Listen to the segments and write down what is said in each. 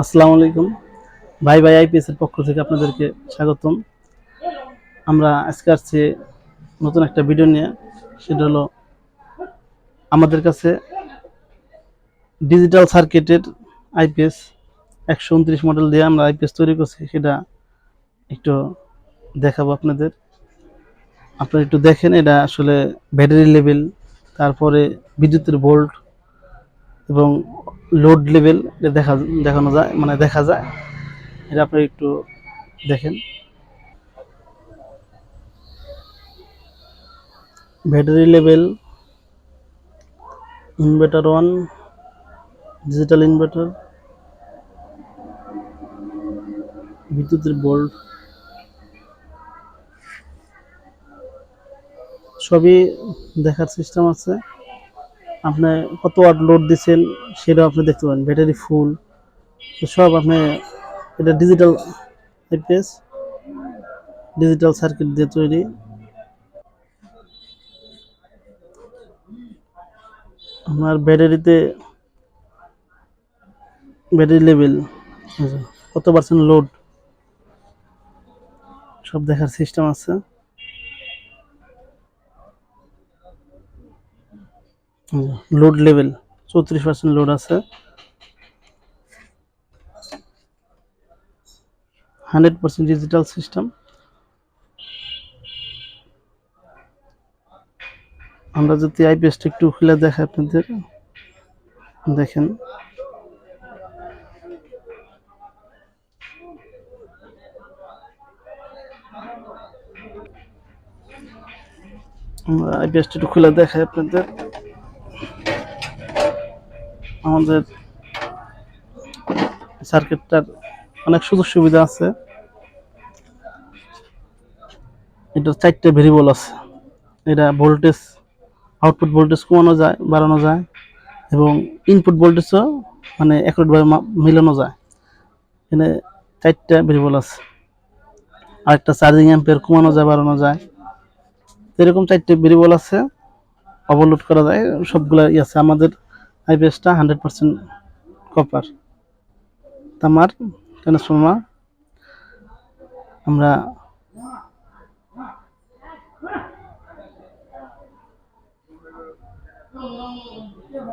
আসসালামু আলাইকুম। ভাই ভাই আইপিএস এর পক্ষ থেকে আপনাদেরকে স্বাগতম। আমরা আজকে আসছি নতুন একটা ভিডিও নিয়ে। সেটা হলো আমাদের কাছে ডিজিটাল সার্কিটের আইপিএস একশো উনত্রিশ মডেল দিয়ে আমরা আইপিএস তৈরি করছি। সেটা একটু দেখাবো আপনাদের। আপনারা একটু দেখেন, এটা আসলে ব্যাটারি লেভেল তারপরে বিদ্যুতের ভোল্ট এবং লোড লেভেল দেখা দেখানো যায় মানে দেখা যায়। এটা আপনারা একটু দেখেন। Battery level inverter one digital inverter বিদ্যুতের বোল্ট সবই দেখার সিস্টেম আছে। আপনি কত ওয়াট লোড দিচ্ছেন সেটাও আপনি দেখতে পারেন। ব্যাটারি ফুল সব আপনি এটা ডিজিটাল আইপিএস ডিজিটাল সার্কিট দিয়ে তৈরি। আপনার ব্যাটারিতে ব্যাটারি লেভেল কত পার্সেন্ট লোড সব দেখার সিস্টেম আছে। লোড লেভেল চৌত্রিশ পার্সেন্ট লোড আছে। হান্ড্রেড পার্সেন্ট ডিজিটাল সিস্টেম আমরা যদি আইপিএসটা একটু খুলে দেখাই আপনাদের, দেখেন। আইপিএসটা একটু খুলে দেখাই আপনাদের। আমাদের সার্কিটটার অনেক সুযোগ সুবিধা আছে। এটা চারটে ভেরিয়েবল আছে। এটা ভোল্টেজ আউটপুট ভোল্টেজ কমানো যায়, বাড়ানো যায় এবং ইনপুট ভোল্টেজও মানে একটভাবে মিলানো যায়। এখানে চারটা ভেরিয়েবল আছে। আরেকটা চার্জিং অ্যাম্পের কমানো যায়, বাড়ানো যায়। এরকম চারটে ভেরিয়েবল আছে। ওভারলোড করা যায়। সবগুলো আছে। আমাদের আইপিএসটা হান্ড্রেড পার্সেন্ট কপার তামার ট্রান্সফর্মার আমরা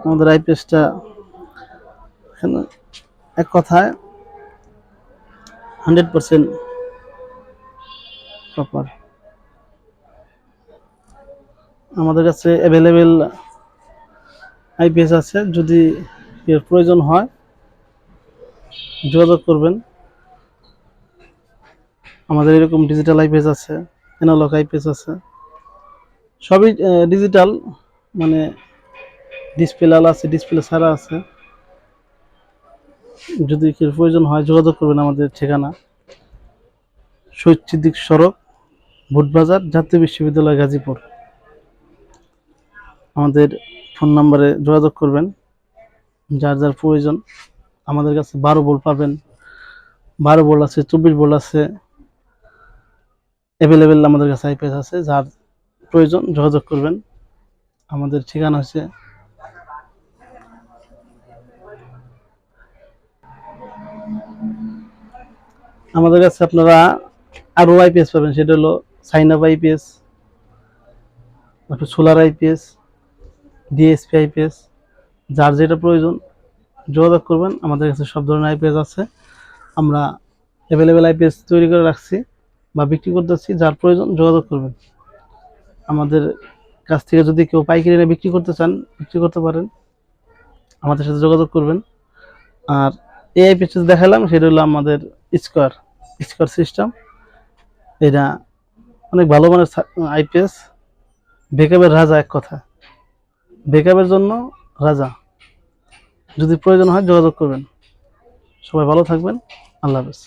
আমাদের আইপিএসটা এখানে এক কথায় হান্ড্রেড পার্সেন্ট কপার আমাদের কাছে অ্যাভেলেবেল আইপিএস আছে, যদি এর প্রয়োজন হয়, যোগাযোগ করবেন। আমাদের এরকম ডিজিটাল আইপিএস আছে অ্যানালগ আইপিএস আছে। সবই ডিজিটাল মানে ডিসপ্লে আলা আছে ডিসপ্লে ছাড়া আছে। যদি কেউ প্রয়োজন হয়, যোগাযোগ করবেন আমাদের ঠিকানা। শহীদ সিদ্দিক সড়ক, ভোটবাজার, জাতীয় বিশ্ববিদ্যালয় গাজীপুর। আমাদের ফোন নাম্বারে যোগাযোগ করবেন। যার যার প্রয়োজন আমাদের কাছে বারো বোল্ট পাবেন। বারো বোল্ট আছে, চব্বিশ বোল্ট আছে অ্যাভেলেবেল আমাদের কাছে আইপিএস আছে। যার প্রয়োজন যোগাযোগ করবেন। আমাদের ঠিকানা হচ্ছে আমাদের কাছে আপনারা আরও আইপিএস পাবেন। সেটা হলো সাইন আপ আইপিএস তারপর সোলার আইপিএস ডিএসপি আইপিএস যার যেটা প্রয়োজন, যোগাযোগ করবেন। আমাদের কাছে সব ধরনের আইপিএস আছে। আমরা অ্যাভেলেবেল আইপিএস তৈরি করে রাখছি বা বিক্রি করতেছি যার প্রয়োজন যোগাযোগ করবেন। আমাদের কাছ থেকে যদি কেউ পাইকারি নিয়ে বিক্রি করতে চান, বিক্রি করতে পারেন। আমাদের সাথে যোগাযোগ করবেন। আর এই আইপিএস দেখালাম, সেটা হলো আমাদের স্কোয়ার স্কোয়ার সিস্টেম। এটা অনেক ভালো মানের আইপিএস বেকআপের রাজা এক কথা। বেকআপের জন্য রাজা যদি প্রয়োজন হয় যোগাযোগ করবেন। সবাই ভালো থাকবেন। আল্লাহ হাফেজ।